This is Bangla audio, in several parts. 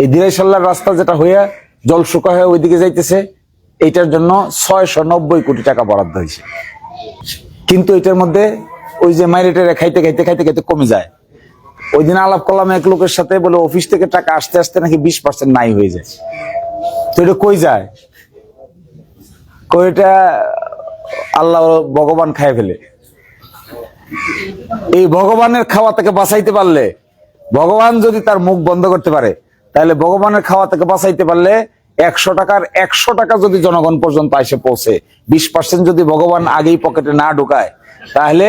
এই দিরাইশাল্লার রাস্তা যেটা হইয়া জল শুকা হয়ে ওইদিকে যাইতেছে, এইটার জন্য ছয়শো নব্বই কোটি টাকা বরাদ্দ হয়েছে কিন্তু এটার মধ্যে ওই যে মাইরেটের খাইতে খাইতে খাইতে খাইতে কমে যায়। ওই দিন আলাপ করলাম এক লোকের সাথে, বলে, অফিস থেকে টাকা আসতে আসতে নাকি বিশ পার্সেন্ট নাই হয়ে যায় তো এটা কই যায়? কই এটা আল্লাহ ভগবান খায় ফেলে। এই ভগবানের খাওয়া থেকে বাঁচাইতে পারলে, ভগবান যদি তার মুখ বন্ধ করতে পারে তাহলে ভগবানের খাওয়া থেকে বাঁচাইতে পারলে একশো টাকার একশো টাকা যদি জনগণ পর্যন্ত এসে পৌঁছে, বিশ পার্সেন্ট যদি ভগবান আগেই পকেটে না ঢুকায়, তাহলে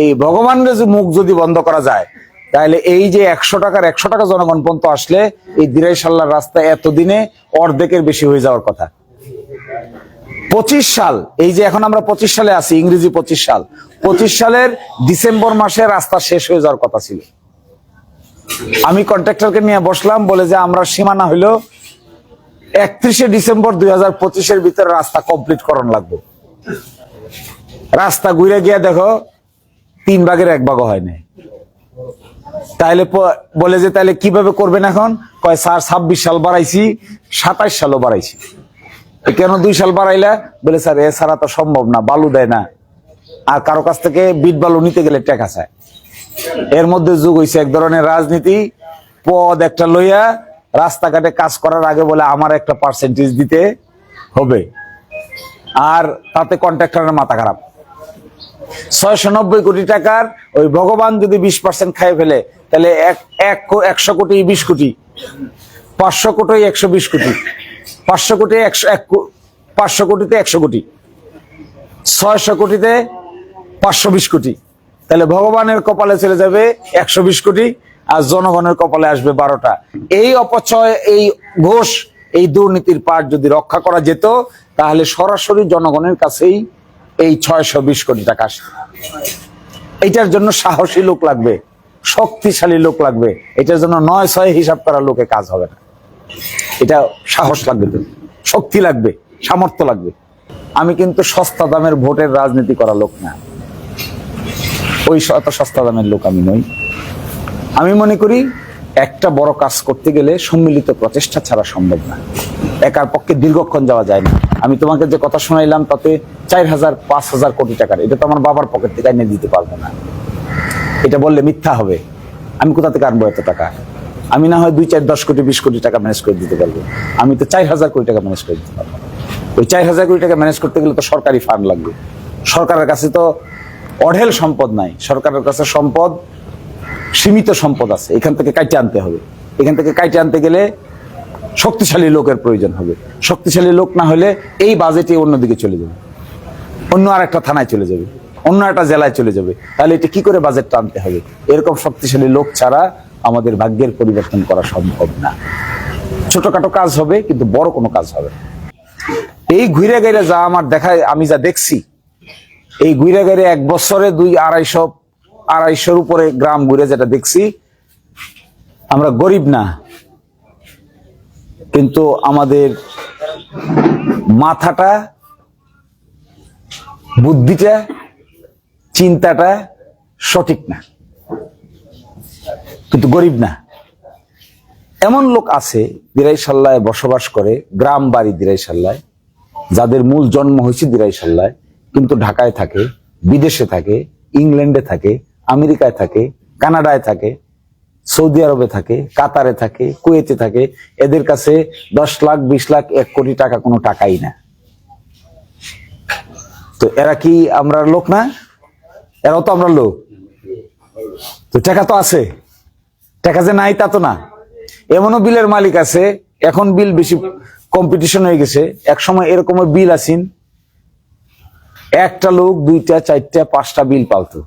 এই ভগবানের যে মুখ যদি বন্ধ করা যায়, তাহলে এই যে একশো টাকার একশো টাকা জনগণ পর্যন্ত আসলে এই দিরাই সাল্লার রাস্তা এতদিনে অর্ধেকের বেশি হয়ে যাওয়ার কথা। পঁচিশ সাল, এই যে এখন আমরা পঁচিশ সালে আছি, ইংরেজি পঁচিশ সাল, পঁচিশ সালের ডিসেম্বর মাসে রাস্তা শেষ হয়ে যাওয়ার কথা ছিল। আমি কন্ট্রাক্টরকে নিয়ে বসলাম, বলে যে আমরা সীমানা হইল একত্রিশে ডিসেম্বর দুই হাজার পঁচিশের ভিতরে রাস্তা কমপ্লিট করণ লাগবে। রাস্তা ঘুরে গিয়ে দেখো, তিন ভাগের এক ভাগও হয় নাই। তাহলে বলে যে তাহলে কীভাবে করবেন এখন? কয়, স্যার, ছাব্বিশ সাল বাড়াইছি, সাতাইশ সালও বাড়াইছি। কেন দুই সাল বাড়াইলা? বলে, স্যার, এ ছাড়া তো সম্ভব না, বালু দেয় না। আর কারও কাছ থেকে বিট বালু নিতে গেলে টাকা চায়। এর মধ্যে যুগ হইছে এক ধরনের রাজনীতি। পদ একটা লইয়া রাস্তাঘাটে কাজ করার আগে বলে আমার একটা পার্সেন্টেজ দিতে হবে। আর তাতে কন্ট্রাক্টরের মাথা খারাপ। ছয়শো নব্বই কোটি টাকার ওই ভগবান যদি বিশ পার্সেন্ট খাই ফেলে, তাহলে একশো কোটি, বিশ কোটি। পাঁচশো কোটি, একশো বিশ কোটি। পাঁচশো কোটি, একশো, এক পাঁচশো কোটিতে একশো কোটি। ছয়শো কোটিতে পাঁচশো বিশ কোটি। তাহলে ভগবানের কপালে চলে যাবে একশো বিশ কোটি আর জনগণের কপালে আসবে বারোটা। এই অপচয়, এই ঘোষ, এই দুর্নীতির পাঠ যদি রক্ষা করা যেত, তাহলে সরাসরি জনগণের কাছেই এই ছয়শো বিশ কোটি টাকা আসে এটার জন্য সাহসী লোক লাগবে, শক্তিশালী লোক লাগবে। এটার জন্য নয় ছয় হিসাব করা লোকে কাজ হবে না। এটা সাহস লাগবে শক্তি লাগবে, সামর্থ্য লাগবে। আমি কিন্তু সস্তা দামের ভোটের রাজনীতি করা লোক না। ওই অত সস্তা দামের লোক আমি নই। আমি মনে করি একটা বড় কাজ করতে গেলে সম্মিলিত প্রচেষ্টা ছাড়া সম্ভব না। একার পক্ষে দীর্ঘক্ষণ যাওয়া যায় না। আমি তোমাকে যে কথা শোনাইলাম তাতে চার হাজার, পাঁচ হাজার কোটি টাকার, এটা তো আমার বাবার পকেট থেকে এনে দিতে পারব না। এটা বললে মিথ্যা হবে। আমি কোথা থেকে আনব এত টাকা? আমি না হয় দুই চার দশ কোটি, বিশ কোটি টাকা ম্যানেজ করে দিতে পারব। আমি তো চার হাজার কোটি টাকা ম্যানেজ করে দিতে পারব ওই চার হাজার কোটি টাকা ম্যানেজ করতে গেলে তো সরকারি ফান্ড লাগবে। সরকারের কাছে তো অঢেল সম্পদ নাই। সরকারের কাছে সম্পদ, সীমিত সম্পদ আছে। এখান থেকে কাইটে আনতে হবে। এখান থেকে কাইটে আনতে গেলে শক্তিশালী লোকের প্রয়োজন হবে। শক্তিশালী লোক না হলে এই বাজেটে অন্যদিকে চলে যাবে। অন্য আর একটা থানায় চলে যাবে। অন্য একটা জেলায় চলে যাবে। তাহলে এটা কি করে বাজেটটা আনতে হবে? এরকম শক্তিশালী লোক ছাড়া আমাদের ভাগ্যের পরিবর্তন করা সম্ভব না। ছোটখাটো কাজ হবে, কিন্তু বড় কোনো কাজ হবে। এই ঘুরে গেলে যা আমার দেখায়, আমি যা দেখছি এই গেলে এক বছরে দুই আড়াইশো, আড়াইশোর উপরে গ্রাম ঘুরে যেটা দেখছি, আমরা গরিব না। কিন্তু আমাদের মাথাটা, বুদ্ধিটা, চিন্তাটা সঠিক না। কিন্তু গরিব না। এমন লোক আছে, দিরাইশাল্লায় বসবাস করে গ্রাম বাড়ি দিরাইশাল্লায়, যাদের মূল জন্ম হয়েছে দিরাইশাল্লায়। কিন্তু ঢাকায় থাকে, বিদেশে থাকে, ইংল্যান্ডে থাকে, আমেরিকায় থাকে, কানাডায় থাকে, সৌদি আরবে থাকে, কাতারে থাকে, কুয়েতে থাকে, এদের কাছে দশ লাখ, বিশ লাখ, এক কোটি টাকা কোনো টাকাই না। তো এরা কি আমরা লোক না? এরাও তো আমরা লোক। তো টাকা তো আছে। টাকা যে নাই তা তো না। এমনও বিলের মালিক আছে, এখন বিল বেশি কম্পিটিশন হয়ে গেছে। এক সময় এরকম বিল আসিন একটা লোক, দুইটা, চারটা, পাঁচটা বিল পালতো।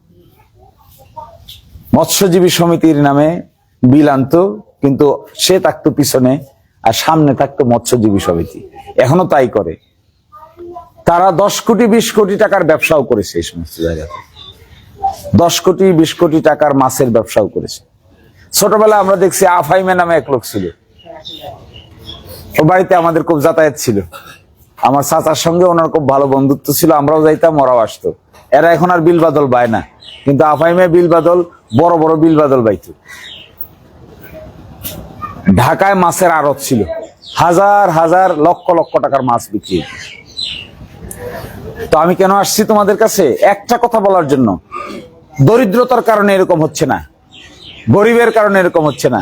মৎস্যজীবী সমিতির নামে বিল আনতো, কিন্তু সে থাকতো পিছনে আর সামনে থাকতো মৎস্যজীবী সমিতি। এখনও তাই করে। তারা দশ কোটি, বিশ কোটি টাকার ব্যবসাও করেছে এই সমস্ত জায়গাতে। দশ কোটি, বিশ কোটি টাকার মাছের ব্যবসাও করেছে। ছোটবেলা আমরা দেখছি আফাইমে নামে এক লোক ছিল। ও বাড়িতে আমাদের খুব যাতায়াত ছিল। আমার চাচার সঙ্গে ওনার খুব ভালো বন্ধুত্ব ছিল, আমরাও যাইতাম, ওরাও আসতো। এরা এখন আর বিল বাদল পায় না। কিন্তু আফাইমে বিল বাদল বড় বড় বিল বাদল বাইতো। ঢাকায় মাছের আড়ত ছিল। হাজার হাজার লক্ষ লক্ষ টাকার মাছ বিক্রি তো আমি কেন আসছি তোমাদের কাছে? একটা কথা বলার জন্য। দরিদ্রতার কারণে এরকম হচ্ছে না। গরিবের কারণে এরকম হচ্ছে না।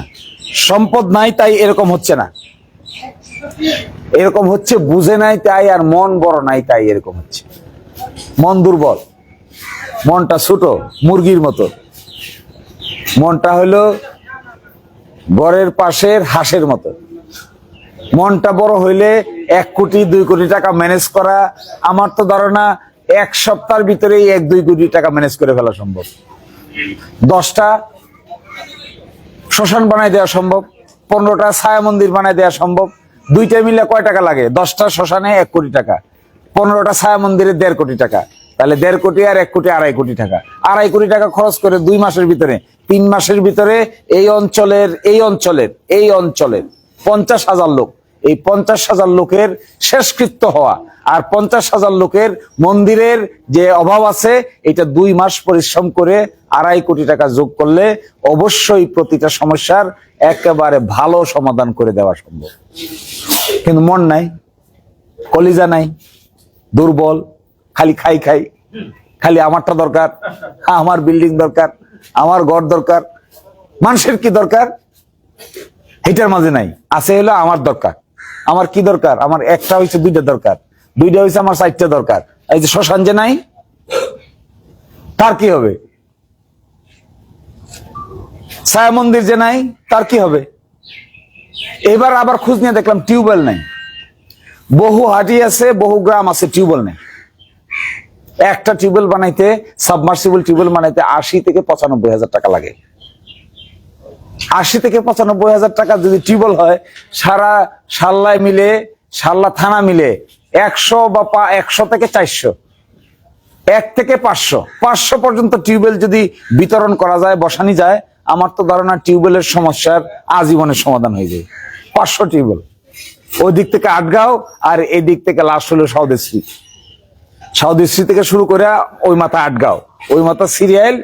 সম্পদ নাই, তাই এরকম হচ্ছে না। এরকম হচ্ছে, বুঝে নাই তাই আর মন বড় নাই তাই এরকম হচ্ছে। মন দুর্বল। মনটা ছোট, মুরগির মতো। মনটা হলো ঘরের পাশের হাঁসের মতো। মনটা বড় হইলে এক কোটি, দুই কোটি টাকা ম্যানেজ করা আমার তো ধারণা এক সপ্তাহের ভিতরেই এক, দুই কোটি টাকা ম্যানেজ করে ফেলা সম্ভব। দশটা শ্মশান বানাই দেওয়া সম্ভব, পনেরোটা ছায়া মন্দির বানাই দেওয়া সম্ভব। দুইটা মিলে কয় টাকা লাগে? দশটা শ্মশানে এক কোটি টাকা। পনেরোটা ছায়া মন্দিরে দেড় কোটি টাকা। তাহলে দেড় কোটি আর এক কোটি আড়াই কোটি টাকা। আড়াই কোটি টাকা খরচ করে দুই মাসের ভিতরে, তিন মাসের ভিতরে এই অঞ্চলের এই অঞ্চলের এই অঞ্চলের পঞ্চাশ হাজার লোক, এই পঞ্চাশ হাজার লোকের শেষকৃত্য হওয়া আর পঞ্চাশ হাজার লোকের মন্দিরের যে অভাব আছে, এটা দুই মাস পরিশ্রম করে আড়াই কোটি টাকা যোগ করলে অবশ্যই প্রতিটা সমস্যার একেবারে ভালো সমাধান করে দেওয়া সম্ভব। কিন্তু মন নাই, কলিজা নাই, দুর্বল, খালি খাই খাই, খালি আমারটা দরকার, আমার বিল্ডিং দরকার, আমার ঘর দরকার, মানুষের কি দরকার? এটার মাঝে নাই, আছে হলো আমার দরকার, আমার কি দরকার? আমার একটা হয়েছে দুইটা দরকার। দুইটা হয়েছে আমার চারটা দরকার। এই যে শ্মশান যে নাই, তার কি হবে? ছায়া মন্দির যে নাই, তার কি হবে? এবার আবার খোঁজ নিয়ে দেখলাম টিউবওয়েল নাই। বহু হাটি আছে, বহু গ্রাম আছে, টিউবওয়েল নেই। একটা টিউবওয়েল বানাইতে, সাবমার্সিবল টিউবওয়েল বানাইতে আশি থেকে পঁচানব্বই হাজার টাকা লাগে। আশি থেকে পঁচানব্বই হাজার টাকা যদি টিউবওয়েল হয়, সারা সাল্লায় মিলে, সাল্লা থানা মিলে একশো বা পা একশো থেকে চারশো। এক থেকে পাঁচশো। পাঁচশো পর্যন্ত টিউবওয়েল যদি বিতরণ করা যায়, বসানি যায়, আমার তো ধারণা টিউবওয়েলের সমস্যার আজীবনের সমাধান হয়ে যায়। পাঁচশো টিউবওয়েল। ওই দিক থেকে আটগাঁও আর এই দিক থেকে লাস্ট হলো সাউদেশ্রী সাউদেশ্রী থেকে শুরু করে ওই মাথা আটগাঁও, ওই মাথা সিরিয়াল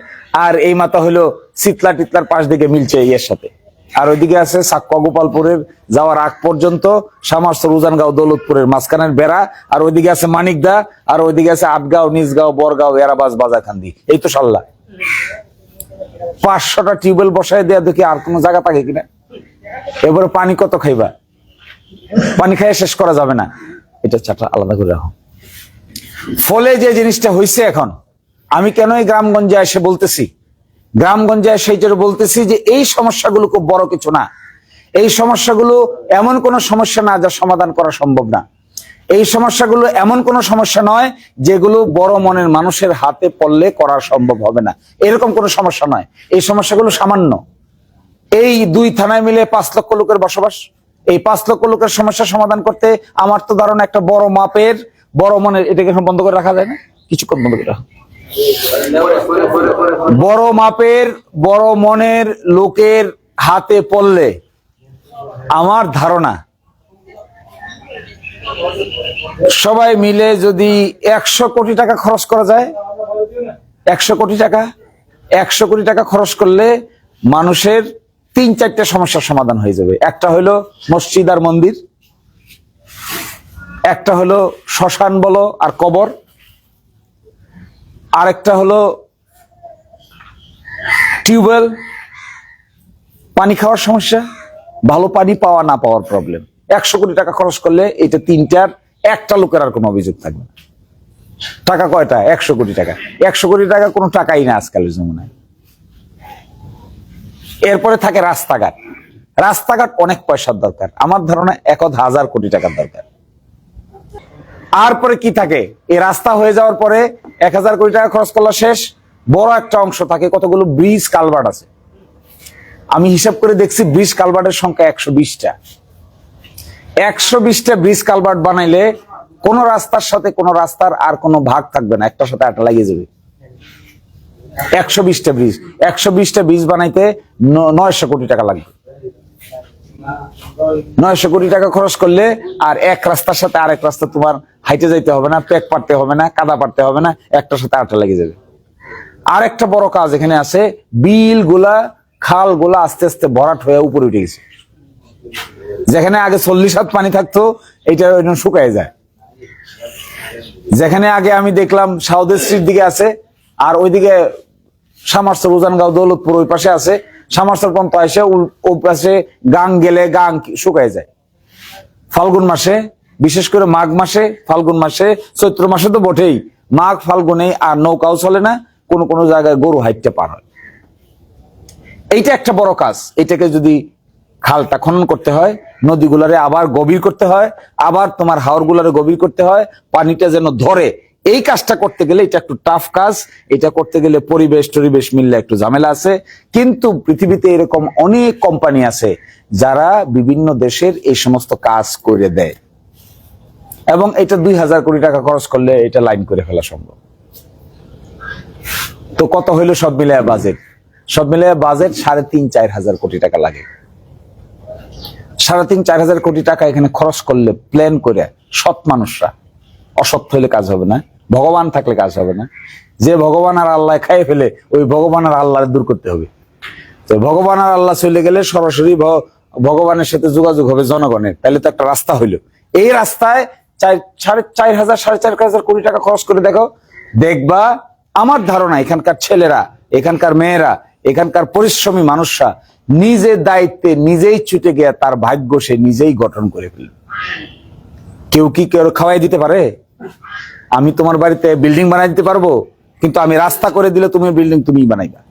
আর এই মাথা হলো শীতলা টিতলার পাশ দিকে মিলছে এর সাথে। আর ওইদিকে আছে সাক্কা গোপালপুরের যাওয়ার আগ পর্যন্ত সামার্স রুজানগাঁও দৌলতপুরের মাঝখানের বেড়া, আর ওইদিকে আছে মানিকদা, আর ওইদিকে আছে আটগাঁও নিজগাঁও বরগাঁও, এরাবাজ বাজাখান্দি এই তো সাল্লা। পাঁচশোটা টিউবওয়েল বসায় দেয়া দেখি আর কোনো জায়গা থাকে কিনা? এবারে পানি কত খাইবা? পানি খাইয়ে শেষ করা যাবে না। এটা চাটা আলাদা করে রাখো। ফলে যে জিনিসটা হয়েছে এখন, আমি কেন এই গ্রামগঞ্জে এসে বলতেছি? গ্রামগঞ্জে এসে এই জন্য বলতেছি যে এই সমস্যাগুলো খুব বড় কিছু না। এই সমস্যাগুলো এমন কোনো সমস্যা না যা সমাধান করা সম্ভব না। এই সমস্যাগুলো এমন কোনো সমস্যা নয় যেগুলো বড় মনের মানুষের হাতে পড়লে করা সম্ভব হবে না। এরকম কোনো সমস্যা নয়। এই সমস্যাগুলো সামান্য। এই দুই থানায় মিলে পাঁচ লক্ষ লোকের বসবাস। এই পাঁচ লক্ষ লোকের সমস্যা সমাধান করতে আমার তো ধারণা একটা বড় মাপের, বড় মনের এটাকে বন্ধ করে রাখা যায় না। কিছুক্ষণ বন্ধ করে রাখো। বড় মাপের, বড় মনের লোকের হাতে পড়লে আমার ধারণা, সবাই মিলে যদি একশো কোটি টাকা খরচ করা যায়, একশো কোটি টাকা, একশো কোটি টাকা খরচ করলে মানুষের তিন চারটে সমস্যার সমাধান হয়ে যাবে। একটা হলো মসজিদ আর মন্দির, একটা হলো শ্মশান বলো আর কবর আরেকটা হলো টিউবওয়েল, পানি খাওয়ার সমস্যা, ভালো পানি পাওয়া না পাওয়ার প্রবলেম একশো কোটি টাকা খরচ করলে এটা তিনটার, একটা লোকের আর কোনো অভিযোগ থাকবে না। টাকা কয়টা? একশো কোটি টাকা। একশো কোটি টাকা কোনো টাকাই না আজকালের জমানায়। এরপরে থাকে রাস্তাঘাট। রাস্তাঘাট অনেক পয়সার দরকার। আমার ধারণা এক হাজার কোটি টাকার দরকার। আর পরে কি থাকে? এই রাস্তা হয়ে যাওয়ার পরে এক হাজার কোটি টাকা খরচ করলে শেষ। বড় একটা অংশ থাকে, কতগুলো ব্রিজ কালভার্ট আছে। আমি হিসাব করে দেখছি ব্রিজ কালভার্টের সংখ্যা একশো বিশটা। একশো বিশটা ব্রিজ কালভার্ট বানাইলে কোন রাস্তার সাথে কোন রাস্তার আর কোনো ভাগ থাকবে না, একটার সাথে একটা লাগিয়ে যাবে। একশো বিশটা ব্রিজ, একশো বিশটা ব্রিজ বানাইতে নয়শো কোটি টাকা লাগবে। নয়শো কোটি টাকা খরচ করলে আর এক রাস্তার সাথে আরেক রাস্তা তোমার হাইটে যাইতে হবে না পেক পারতে হবে না, কাদা পারতে হবে না, একটার সাথে আরেকটা লেগে যাবে। আর একটা বড় কাজ এখানে আছে বিলগুলা খালগুলা আস্তে আস্তে ভরাট হয়ে উপরে উঠে গেছে। যেখানে আগে চল্লিশ হাত পানি থাকতো এটা শুকায় যায়। যেখানে আগে আমি দেখলাম সাউদের স্ট্রিট দিকে আছে, আর ওইদিকে সামারসর, উজানগাঁও, দৌলতপুর ওই পাশে আছে। সামারসর পর্যন্ত এসে ওই পাশে গাং গেলে গাং শুকায় যায়। ফাল্গুন মাসে বিশেষ করে মাঘ মাসে, ফাল্গুন মাসে, চৈত্র মাসে তো বটেই। মাঘ, ফাল্গুনে আর নৌকাও চলে না, কোনো কোনো জায়গায় গরু হাইটতে পার হয়। এইটা একটা বড় কাজ। এটাকে যদি খালটা খনন করতে হয়, নদীগুলারে আবার গভীর করতে হয়, আবার তোমার হাওরগুলারে গভীর করতে হয়, পানিটা যেন ধরে। এই কাজটা করতে গেলে এটা একটু টাফ কাজ। এটা করতে গেলে পরিবেশ টরিবেশ মিললে একটু ঝামেলা আছে। কিন্তু পৃথিবীতে এরকম অনেক কোম্পানি আছে যারা বিভিন্ন দেশের এই সমস্ত কাজ করে দেয়। এবং এটা দুই হাজার কোটি টাকা খরচ করলে এটা লাইন করে ফেলা সম্ভব। তো কত হইল সব মিলে বাজেট সব মিলে বাজেট সাড়ে তিন, চার হাজার কোটি টাকা লাগে। সাড়ে তিন, চার হাজার কোটি টাকা এখানে খরচ করলে প্ল্যান করে সৎ মানুষরা। অসৎ হইলে কাজ হবে না, ভগবান থাকলে কাজ হবে না। যে ভগবান আর আল্লাহ খাইয়ে ফেলে, ওই ভগবান আর আল্লাহ দূর করতে হবে। তো ভগবান আর আল্লাহ চলে গেলে সরাসরি ভগবানের সাথে যোগাযোগ হবে জনগণের। তাহলে তো একটা রাস্তা হইল। এই রাস্তায় চার, সাড়ে চার হাজার, সাড়ে চার হাজার কোটি টাকা খরচ করে দেখো। দেখবা, আমার ধারণা এখানকার ছেলেরা, এখানকার মেয়েরা, এখানকার পরিশ্রমী মানুষরা নিজের দায়িত্বে নিজেই ছুটে গিয়ে তার ভাগ্য সে নিজেই গঠন করে ফেলবে। কেউ কি কেউ খাওয়াই দিতে পারে? আমি তোমার বাড়িতে বিল্ডিং বানাই দিতে পারব, কিন্তু আমি রাস্তা করে দিলে তুমি বিল্ডিং তুমি বানাইবা।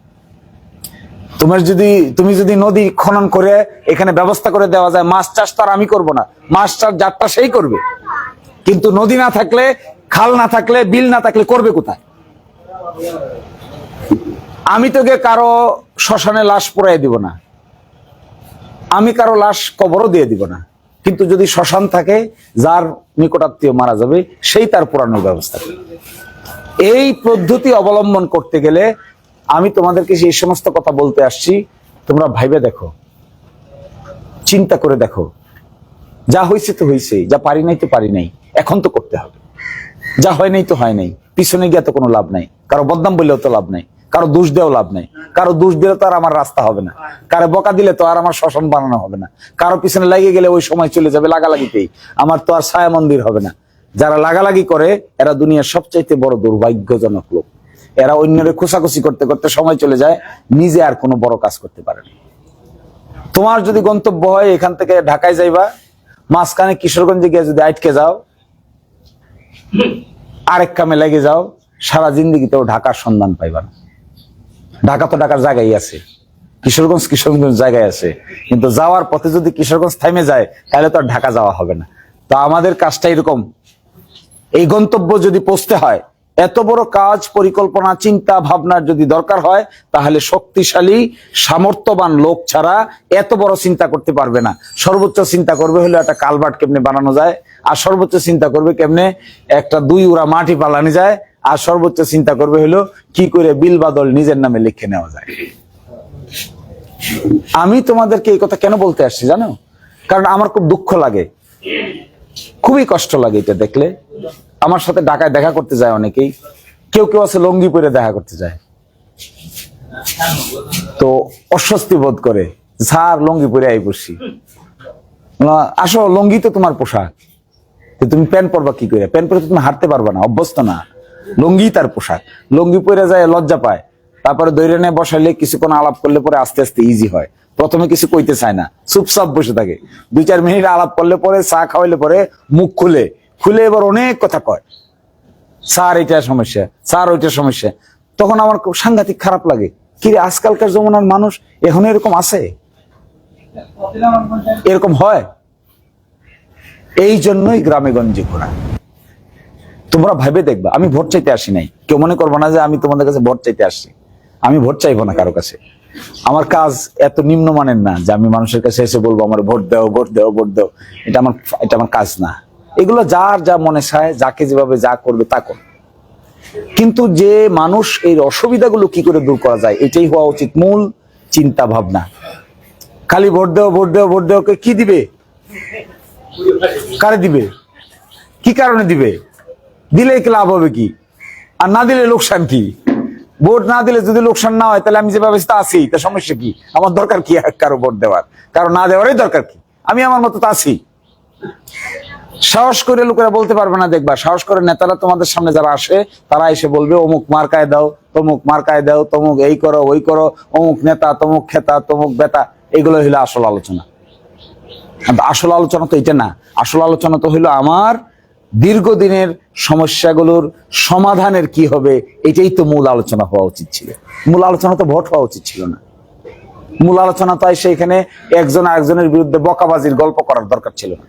তোমার যদি, তুমি যদি নদী খনন করে এখানে ব্যবস্থা করে দেওয়া যায়, মাছ চাষ তো আর আমি করব না, মাছ চাষ যাত্রা সেই করবে। কিন্তু নদী না থাকলে, খাল না থাকলে, বিল না থাকলে করবে কোথায়? আমি তোকে কারও শ্মশানে লাশ পোড়াই দিব না। আমি কারও লাশ কবরও দিয়ে দিব না। কিন্তু যদি শ্মশান থাকে, যার নিকটাত্মীয় মারা যাবে, সেই তার পোড়ানোর ব্যবস্থা এই পদ্ধতি অবলম্বন করতে গেলে আমি তোমাদেরকে সেই সমস্ত কথা বলতে আসছি। তোমরা ভাইবে দেখো, চিন্তা করে দেখো। যা হয়েছে তো হয়েছে যা পারি নাই তো পারি নাই। এখন তো করতে হবে। যা হয় নাই তো হয় নাই। পিছনে গিয়ে তো কোনো লাভ নাই। কারও বদনাম বললেও তো লাভ নাই। কারও দোষ দেওয়া লাভ নাই। কারও দোষ দিলে তো আর আমার রাস্তা হবে না। কারও বকা দিলে তো আর আমার শ্মশান বানানো হবে না। কারও পিছনে লাগিয়ে গেলে ওই সময় চলে যাবে লাগালাগিতেই আমার তো আর ছায়া মন্দির হবে না। যারা লাগালাগি করে, এরা দুনিয়ার সবচাইতে বড় দুর্ভাগ্যজনক লোক। এরা অন্যরে খোসাখুসি করতে করতে সময় চলে যায়, নিজে আর কোনো বড় কাজ করতে পারে না। তোমার যদি গন্তব্য হয় এখান থেকে ঢাকায় যাইবা, মাঝখানে কিশোরগঞ্জে গিয়ে যদি আটকে যাও আরেক কামে লেগে যাও, সারা জিন্দিগিতেও ঢাকার সন্ধান পাইবা না। ঢাকা তো ঢাকার জায়গায় আছে, কিশোরগঞ্জ কিশোরগঞ্জ জায়গায় আছে, কিন্তু যাওয়ার পথে যদি কিশোরগঞ্জ থামে যায়, তাহলে তো আর ঢাকা যাওয়া হবে না। তো আমাদের কাজটা এরকম, এই গন্তব্য যদি পৌঁছতে হয় এত বড় কাজ, পরিকল্পনা, চিন্তা ভাবনার যদি দরকার হয়, তাহলে শক্তিশালী, সামর্থ্যবান লোক ছাড়া এত বড় চিন্তা করতে পারবে না। সর্বোচ্চ চিন্তা করবে হলো একটা কালভার্ট কেমনে বানানো যায়, আর সর্বোচ্চ চিন্তা করবে কেমনে একটা দুই উড়া মাটি পালানো যায়, আর সর্বোচ্চ চিন্তা করবে হলো কি করে বিল বাদল নিজের নামে লিখে নেওয়া যায়। আমি তোমাদেরকে এই কথা কেন বলতে আসছি জানো? কারণ আমার খুব দুঃখ লাগে। খুবই কষ্ট লাগে এটা দেখলে। আমার সাথে ঢাকায় দেখা করতে যায় অনেকেই। কেউ কেউ আছে লঙ্গি পরে দেখা করতে যায়। তো অস্বস্তি বোধ করে স্যার, লঙ্গি পরে আই বসি। আসো, লঙ্গি তো তোমার পোশাক। তুমি প্যান্ট পরবা কি করে প্যান্ট পরে তুমি হাঁটতে পারবা না, অভ্যস্ত না। লঙ্গি তার পোশাক। লঙ্গি পরে যায়, লজ্জা পায়। তারপরে দৈরে নিয়ে বসাইলে কিছুক্ষণ আলাপ করলে পরে আস্তে আস্তে ইজি হয়। প্রথমে কিছু কইতে চায় না, চুপচাপ বসে থাকে। দুই চার মিনিট আলাপ করলে পরে, চা খাওয়াইলে পরে মুখ খুলে। খুলে এবার অনেক কথা কয়। স্যার, এটা সমস্যা। স্যার, ওইটা সমস্যা। তখন আমার সাংঘাতিক খারাপ লাগে। কি আজকালকার জমানার মানুষ এখন এরকম আছে? এরকম হয়? এই জন্যই গ্রামে গঞ্জে ঘোরা। তোমরা ভাবে দেখবা, আমি ভোট চাইতে আসি নাই। কেউ মনে করব না যে আমি তোমাদের কাছে ভোট চাইতে আসছি। আমি ভোট চাইব না কারও কাছে। আমার কাজ এত নিম্নমানের না যে আমি মানুষের কাছে এসে বলব, আমার ভোট দাও ভোট দাও ভোট দাও। এটা আমার এটা আমার কাজ না। এগুলো যার যা মনে চায়, যাকে যেভাবে যা করবে তা করবে। কিন্তু যে মানুষ এই অসুবিধাগুলো কি করে দূর করা যায়, এটাই হওয়া উচিত মূল চিন্তা ভাবনা খালি ভোট দেও ভোট দেও ভোট দেও কি দিবে? কারে দিবে? কি কারণে দিবে? দিলে লাভ হবে কি? আর না দিলে লোকসান কি? ভোট না দিলে যদি লোকসান না হয়, তাহলে আমি যে ব্যবস্থা আছি, তা সমস্যা কি? আমার দরকার কি? কারও ভোট দেওয়ার। কারও না দেওয়ারই দরকার কি? আমি আমার মতো তো আছি। সাহস করে লোকেরা বলতে পারবে না দেখবা। সাহস করে নেতারা তোমাদের সামনে যারা আসে, তারা এসে বলবে, অমুক মার্কায় দাও, তমুক মার্কায় দাও, তমুক এই করো, ওই করো, অমুক নেতা, তমুক খেতা, তমুক বেতা। এগুলো হইল আসল আলোচনা। আসল আলোচনা তো এটা না। আসল আলোচনা তো হইল আমার দীর্ঘদিনের সমস্যাগুলোর সমাধানের কি হবে, এটাই তো মূল আলোচনা হওয়া উচিত ছিল। মূল আলোচনা তো ভোট হওয়া উচিত ছিল না। মূল আলোচনা তো এসে এখানে একজন আরেকজনের বিরুদ্ধে বকাবাজির গল্প করার দরকার ছিল না।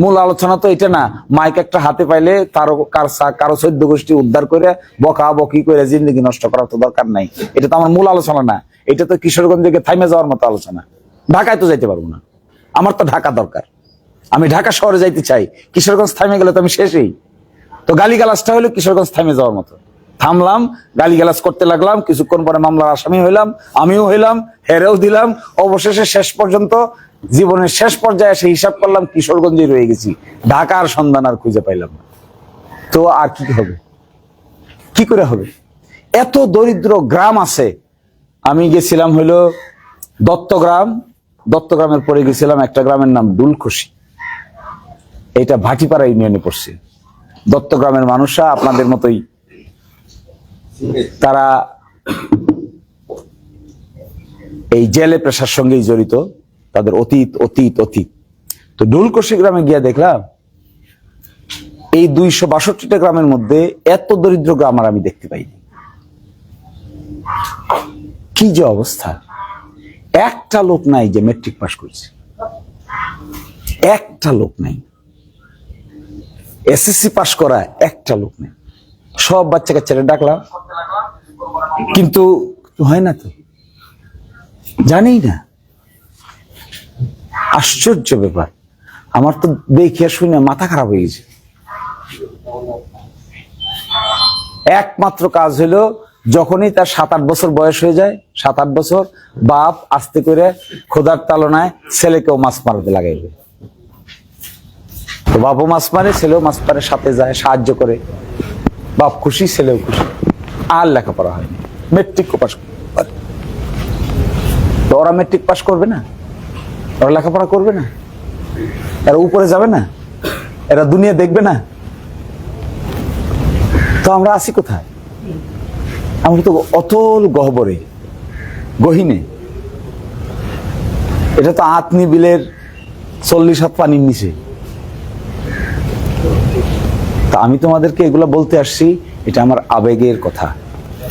মূল আলোচনা তো এটা না। মাইক একটা হাতে পাইলে তারও কার কারও চোদ্দ গোষ্ঠী উদ্ধার করে বকা বকি করে জিন্দগি নষ্ট করার তো দরকার নাই। এটা তো আমার মূল আলোচনা না। এটা তো কিশোরগঞ্জকে থাইমে যাওয়ার মতো আলোচনা। ঢাকায় তো যাইতে পারব না। আমার তো ঢাকা দরকার। আমি ঢাকা শহরে যাইতে চাই। কিশোরগঞ্জ থাইমে গেলে তো আমি শেষেই। তো গালিগালাজটা হলো কিশোরগঞ্জ থাইমে যাওয়ার মতো। থামলাম, গালিগালাজ করতে লাগলাম, কিছুক্ষণ পরে মামলার আসামি হইলাম, আমিও হইলাম, হেরেও দিলাম, অবশেষে শেষ পর্যন্ত, জীবনের শেষ পর্যায়ে এসে হিসাব করলাম, কিশোরগঞ্জে রয়ে গেছি। ঢাকার সন্ধান আর খুঁজে পাইলাম না। তো আর কি হবে? কি করে হবে? এত দরিদ্র গ্রাম আছে। আমি গেছিলাম হইল দত্তগ্রাম। দত্তগ্রামের পরে গেছিলাম একটা গ্রামের নাম ডুলখুশি এটা ভাটিপাড়া ইউনিয়নে পড়ছে। দত্তগ্রামের মানুষরা আপনাদের মতোই তারা এই জেলে পেশার সঙ্গেই জড়িত, তাদের অতীত অতীত অতীত। তো ডুলকষি গ্রামে গিয়ে দেখলাম, এই দুইশো বাষট্টিটা গ্রামের মধ্যে এত দরিদ্র গ্রাম আর আমি দেখতে পাইনি। কি যে অবস্থা। একটা লোক নাই যে মেট্রিক পাস করছে। একটা লোক নাই। এসএসসি পাস করা একটা লোক নেই। সব বাচ্চা কাচ্চারা ডাকলাম। কিন্তু হয় না তো। জানি না। আশ্চর্য ব্যাপার। আমার তো দেখিয়া শুনে মাথা খারাপ হয়ে গেছে। একমাত্র কাজ হলো যখনই তার সাত আট বছর বয়স হয়ে যায় সাত আট বছর বাপ আস্তে করে খোদার তালনায় ছেলেকেও মাছ মারতে লাগাইবে। তো বাপও মাছ মারে, ছেলেও মাছ মারে, সাথে যায়, সাহায্য করে। বাপ খুশি, ছেলেও খুশি। আর লেখাপড়া হয়নি। মেট্রিক পাস ওরা মেট্রিক পাস করবে না? ওরা লেখাপড়া করবে না? এরা উপরে যাবে না? এরা দুনিয়া দেখবে না? তো আমরা আছি কোথায়? আমরা তো অতল গহবরে, গহিনে। এটা তো আতনি বিলের চল্লিশ হাত পানির নিচে। তা আমি তোমাদেরকে এগুলো বলতে আসছি, এটা আমার আবেগের কথা।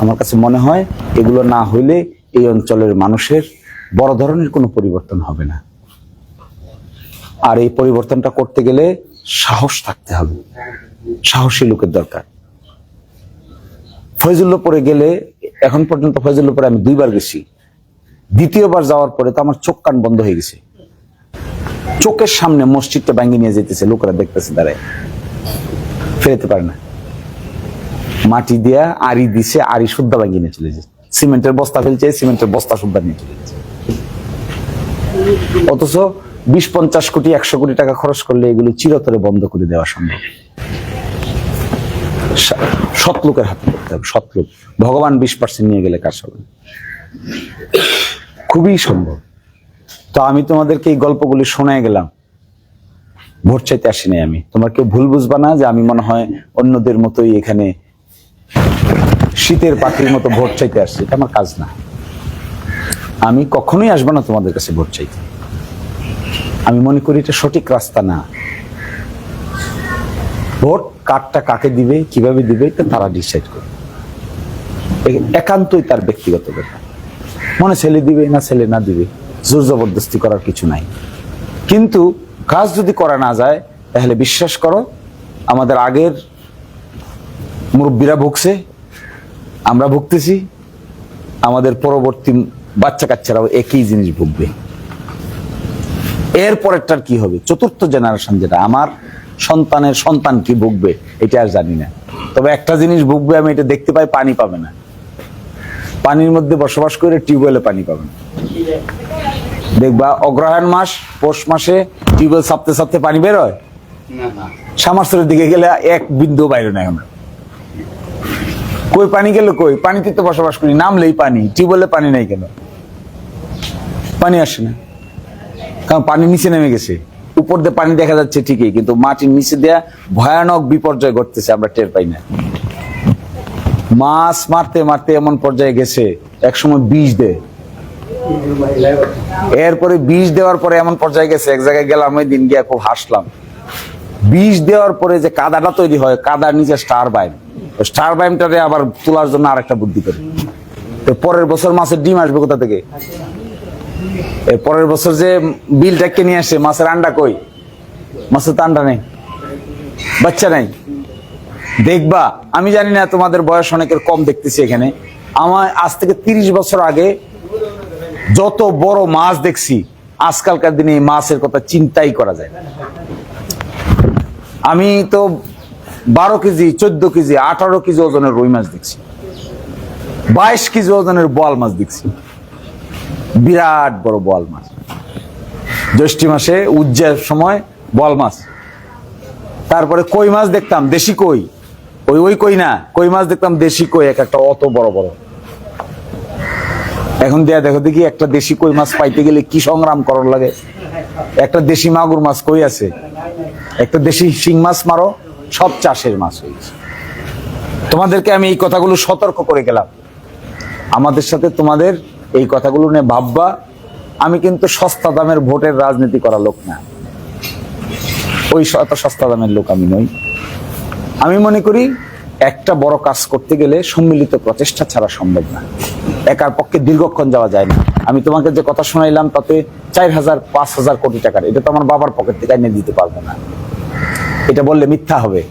আমার কাছে মনে হয় এগুলো না হইলে এই অঞ্চলের মানুষের বড় ধরনের কোনো পরিবর্তন হবে না। আর এই পরিবর্তনটা করতে গেলে সাহস থাকতে হবে। সাহসী লোকের দরকার। ফয়জুল্লাপুরে গেলে, এখন পর্যন্ত ফয়জুল্লাপুরে আমি দুইবার গেছি। দ্বিতীয়বার যাওয়ার পরে তো আমার চোখ কান বন্ধ হয়ে গেছে। চোখের সামনে মসজিদটা ব্যাঙ্গি নিয়ে যেতেছে লোকেরা দেখতেছে, দাঁড়ায়। ফেরতে পারে না। মাটি দিয়া আড়ি দিছে, আড়ি শুদ্ধা ভাঙিয়ে নিয়ে চলে যাচ্ছে সিমেন্টের বস্তা ফেলছে, সিমেন্টের বস্তা শুদ্ধা নিয়ে চলে যাচ্ছে অথচ বিশ পঞ্চাশ কোটি, একশো কোটি টাকা খরচ করলে এগুলো চিরতরে বন্ধ করে দেওয়া সম্ভব। সৎ হাতে করতে হবে, সৎ ভগবান বিশ পার্সেন্ট নিয়ে গেলে কাজ হবে খুবই সম্ভব। তো আমি তোমাদেরকে এই গল্পগুলি শোনায় গেলাম। ভোট চাইতে আসি নাই আমি। তোমার কেউ ভুল বুঝবা না যে আমি মনে হয় অন্যদের মতোই এখানে শীতের পাখির মতো ভোট চাইতে আসছি। এটা আমার কাজ না। আমি কখনোই আসব না তোমাদের কাছে ভোট চাইতে। আমি মনে করি এটা সঠিক রাস্তা না। ভোট কারটা কাকে দিবে, কীভাবে দিবে, এটা তারা ডিসাইড করবে। একান্তই তার ব্যক্তিগত ব্যাপার। মনে ছেলে দিবে না ছেলে না দিবে। জোর জবরদস্তি করার কিছু নাই। কিন্তু কাজ যদি করা না যায়, তাহলে বিশ্বাস করো, আমাদের আগের মুরব্বীরা ভুগছে, আমরা ভুগতেছি, আমাদের পরবর্তী বাচ্চা কাচ্চারাও একই জিনিস ভুগবে। এর পরেরটার কি হবে? চতুর্থ জেনারেশন যেটা, আমার সন্তানের সন্তান কি ভুগবে, এটা আর জানি না। তবে একটা জিনিস ভুগবে, আমি এটা দেখতে পাই, পানি পাবে না। পানির মধ্যে বসবাস করে টিউবওয়েলে পানি পাবে না। দেখবা অগ্রহায়ণ মাস পৌষ মাসে টিউবওয়েল সাপতে সাপতে পানি বেরোয়। সামারসরের দিকে গেলে এক বিন্দু বাইরে নাই আমরা। কই পানি গেল কই? পানিতে তো বসবাস করি নামলেই পানি টিউবওয়েলে পানি নাই কেন? পানি আসে না। কারণ পানি নিচে নেমে গেছে। উপর দিয়ে পানি দেখা যাচ্ছে ঠিকই কিন্তু মাটির নিচে দেয়া ভয়ানক বিপর্যয় ঘটতেছে আমরা টের পাই না। মাছ মারতে মারতে এমন পর্যায়ে গেছে একসময় বিষ দেয়। এরপরে বিষ দেওয়ার পরে এমন পর্যায়ে গেছে, এক জায়গায় গেলাম, ওই দিন গিয়ে খুব হাসলাম। বিষ দেওয়ার পরে যে কাদাটা তৈরি হয়, কাদার নিচে স্টার বাইম। স্টার বাইমটারে আবার তোলার জন্য আরেকটা বুদ্ধি করে। তো পরের বছর মাছের ডিম আসবে কোথা থেকে? পরের বছর যে বিলটাকে নিয়ে আসে, মাছের আন্ডা কই? মাছের তো আন্ডা নেই। বাচ্চা নেই। দেখবা, আমি জানি না তোমাদের বয়স অনেকের কম দেখতেছি এখানে। আমার আজ থেকে তিরিশ বছর আগে যত বড় মাছ দেখছি, আজকালকার দিনে এই মাছের কথা চিন্তাই করা যায়। আমি তো বারো কেজি, চোদ্দ কেজি, আঠারো কেজি ওজনের রুই মাছ দেখছি। বাইশ কেজি ওজনের বোয়াল মাছ দেখছি। বিরাট বড় বোয়াল মাছ। জ্যৈষ্ঠী মাসে উজ্জের সময় বোয়াল মাছ। তারপরে কই মাছ দেখতাম, দেশি কই? ওই ওই কই না, কই মাছ দেখতাম, দেশি কই, এক একটা অত বড় বড়। এখন দেয়া দেখো দেখি একটা দেশি কই মাছ পাইতে গেলে কি সংগ্রাম করার লাগে? একটা দেশি মাগুর মাছ কই আছে? একটা দেশি শিং মাছ মারো, সব চাষের মাছ হয়েছে তোমাদেরকে আমি এই কথাগুলো সতর্ক করে গেলাম। আমাদের সাথে তোমাদের এই কথাগুলো নিয়ে ভাববা, আমি কিন্তু সস্তা দামের ভোটের রাজনীতি করা লোক না। ওই সস্তা দামের লোক আমি নই। আমি মনে করি একটা বড় কাজ করতে গেলে সম্মিলিত প্রচেষ্টা ছাড়া সম্ভব না। একার পক্ষে দীর্ঘক্ষণ যাওয়া যায় না। আমি তোমাকে যে কথা শোনাইলাম, তাতে চার হাজার, পাঁচ হাজার কোটি টাকার, এটা তো আমার বাবার পকেট থেকে এনে দিতে পারব না। এটা বললে মিথ্যা হবে।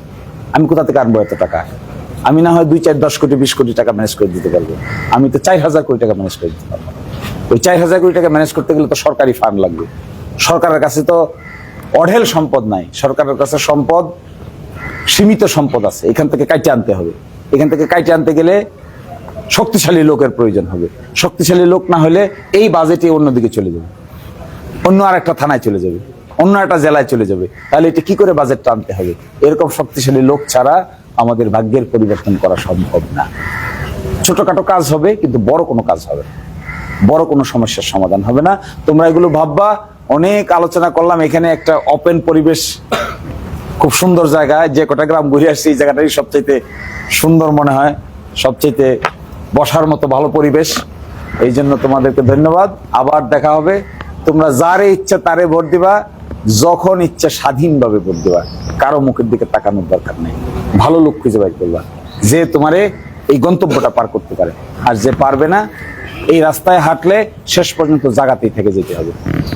আমি কোথা থেকে আনব এত টাকা? আমি না হয় দুই চার দশ কোটি, বিশ কোটি টাকা ম্যানেজ করে দিতে পারব। আমি তো চার হাজার কোটি টাকা ম্যানেজ করে দিতে পারব ওই চার হাজার কোটি টাকা ম্যানেজ করতে গেলে তো সরকারি ফান্ড লাগবে। সরকারের কাছে তো অঢেল সম্পদ নাই। সরকারের কাছে সম্পদ সীমিত সম্পদ আছে, এখান থেকে কাইটে আনতে হবে। এখান থেকে কাইটে আনতে গেলে শক্তিশালী লোকের প্রয়োজন হবে। শক্তিশালী লোক না হলে এই বাজেটে অন্যদিকে চলে যাবে। অন্য আর একটা থানায় চলে যাবে, অন্য একটা জেলায় চলে যাবে। তাহলে এটা কি করে বাজেটটা আনতে হবে? এরকম শক্তিশালী লোক ছাড়া আমাদের ভাগ্যের পরিবর্তন করা সম্ভব না। ছোটখাটো কাজ হবে, কিন্তু বড় কোনো কাজ হবে না। বড় কোনো সমস্যার সমাধান হবে না। তোমরা এগুলো ভাববা। অনেক আলোচনা করলাম। এখানে একটা ওপেন পরিবেশ খুব সুন্দর জায়গা, যে কটা গ্রাম ঘুরে আসছি, এই জায়গাটাই সবচাইতে সুন্দর মনে হয়, সবচাইতে বসার মতো ভালো পরিবেশ। এই জন্য তোমাদেরকে ধন্যবাদ। আবার দেখা হবে। তোমরা যারে ইচ্ছা তারে ভোট দিবা, যখন ইচ্ছা স্বাধীনভাবে ভোট দিবা। কারও মুখের দিকে তাকানোর দরকার নেই। ভালো লোক খুঁজে বের করবা। যে তোমারে এই গন্তব্যটা পার করতে পারে। আর যে পারবে না এই রাস্তায় হাঁটলে শেষ পর্যন্ত জায়গাতেই থেকে যেতে হবে।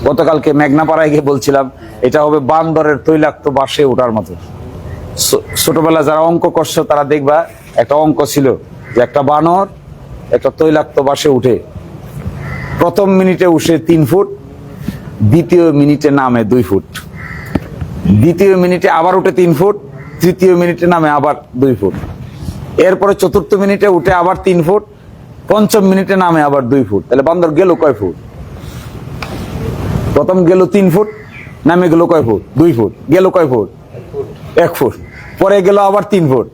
গতকালকে মেঘনাপাড়ায় গিয়ে বলছিলাম, এটা হবে বান্দরের তৈলাক্ত বাসে ওঠার মতো। ছোটবেলা যারা অঙ্ক করছ, তারা দেখবা একটা অঙ্ক ছিল যে একটা বানর একটা তৈলাক্ত বাসে উঠে। প্রথম মিনিটে উঠে তিন ফুট, দ্বিতীয় মিনিটে নামে দুই ফুট। দ্বিতীয় মিনিটে আবার উঠে তিন ফুট, তৃতীয় মিনিটে নামে আবার দুই ফুট। এরপরে চতুর্থ মিনিটে উঠে আবার তিন ফুট পঞ্চম মিনিটে নামে আবার দুই ফুট। তাহলে বান্দর গেল কয় ফুট? প্রথম গেল তিন ফুট, নামে গেল কয় ফুট? দুই ফুট। গেল কয় ফুট? এক ফুট। পরে গেল আবার তিন ফুট।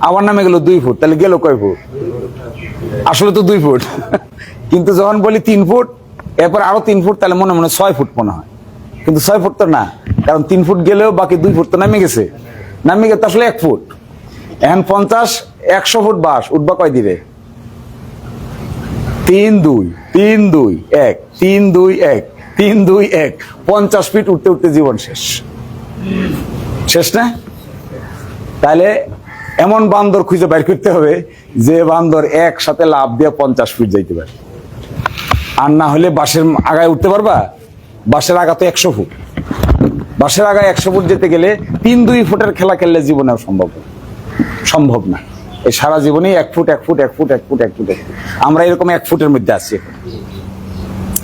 আবার নামে গেল দুই ফুট। তাহলে গেল কয় ফুট? আসলে তো দুই ফুট। কিন্তু যখন বলি তিন ফুট, এরপর আরও তিন ফুট, তাহলে মনে মনে ছয় ফুট মনে হয়। কিন্তু ছয় ফুট তো না। কারণ তিন ফুট গেলেও বাকি দুই ফুট তো নামে গেছে। নামে গেছে আসলে এক ফুট। এখন পঞ্চাশ, একশো ফুট বাস। উঠবা কয় দিবে? তিন দুই তিন দুই, এক, তিন দুই, এক, তিন দুই, এক। পঞ্চাশ ফিট উঠতে উঠতে জীবন শেষ। শেষ না? তাহলে এমন বান্দর খুঁজে বের করতে হবে যে বান্দর একসাথে লাভ দিয়ে পঞ্চাশ ফিট যাইতে পারে। আর না হলে বাসের আগায় উঠতে পারবা? বাসের আগা তো একশো ফুট। বাসের আগায় একশো ফুট যেতে গেলে তিন দুই ফুটের খেলা খেললে জীবনেও সম্ভব সম্ভব না। এই সারা জীবনে এক ফুট এক ফুট এক ফুট এক ফুট এক ফুট এক ফুট। আমরা এরকম এক ফুটের মধ্যে আছি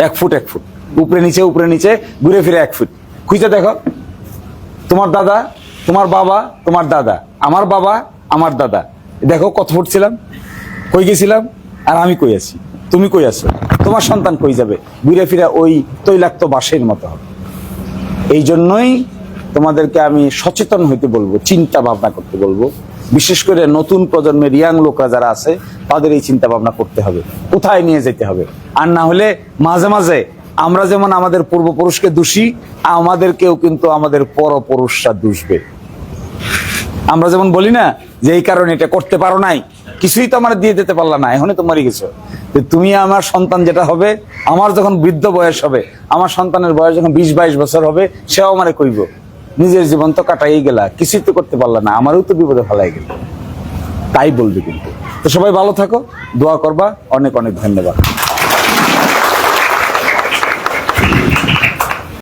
এক ফুট এক ফুট। উপরে নিচে উপরে নিচে, ঘুরে ফিরে এক ফুট। খুঁজে দেখো। তোমার দাদা, তোমার বাবা, তোমার দাদা। আমার বাবা, আমার দাদা। দেখো কত ফুট ছিলাম? কই গেছিলাম? আর আমি কই আছি? তুমি কই আছো? তোমার সন্তান কই যাবে? ঘুরে ফিরে ওই তৈলাক্ত বাসের মতো হবে। এই জন্যই তোমাদেরকে আমি সচেতন হইতে বলব, চিন্তা ভাবনা করতে বলব। বিশেষ করে নতুন প্রজন্মের ইয়াং লোকরা যারা আছে, তাদের এই চিন্তা ভাবনা করতে হবে। কোথায় নিয়ে যেতে হবে? আর না হলে মাঝে মাঝে আমরা যেমন আমাদের পূর্বপুরুষকে দোষী, আমাদেরকেও কিন্তু আমাদের পরপুরুষরা দুষবে। আমরা যেমন বলি না যে এই কারণে এটা করতে পারো নাই, কিছুই তো আমার দিয়ে দিতে পারলা না, এখনই তো মরে গেছো। তো তুমি আমার সন্তান যেটা হবে, আমার যখন বৃদ্ধ বয়স হবে, আমার সন্তানের বয়স যখন বিশ বাইশ বছর হবে, সেও আমারে কইব। নিজের জীবন তো কাটাই গেলা, কিছুই তো করতে পারলা না, আমারও তো বিপদে ফেলাই গেল। তাই বলবে কিন্তু। তো সবাই ভালো থাকো, দোয়া করবা, অনেক অনেক ধন্যবাদ।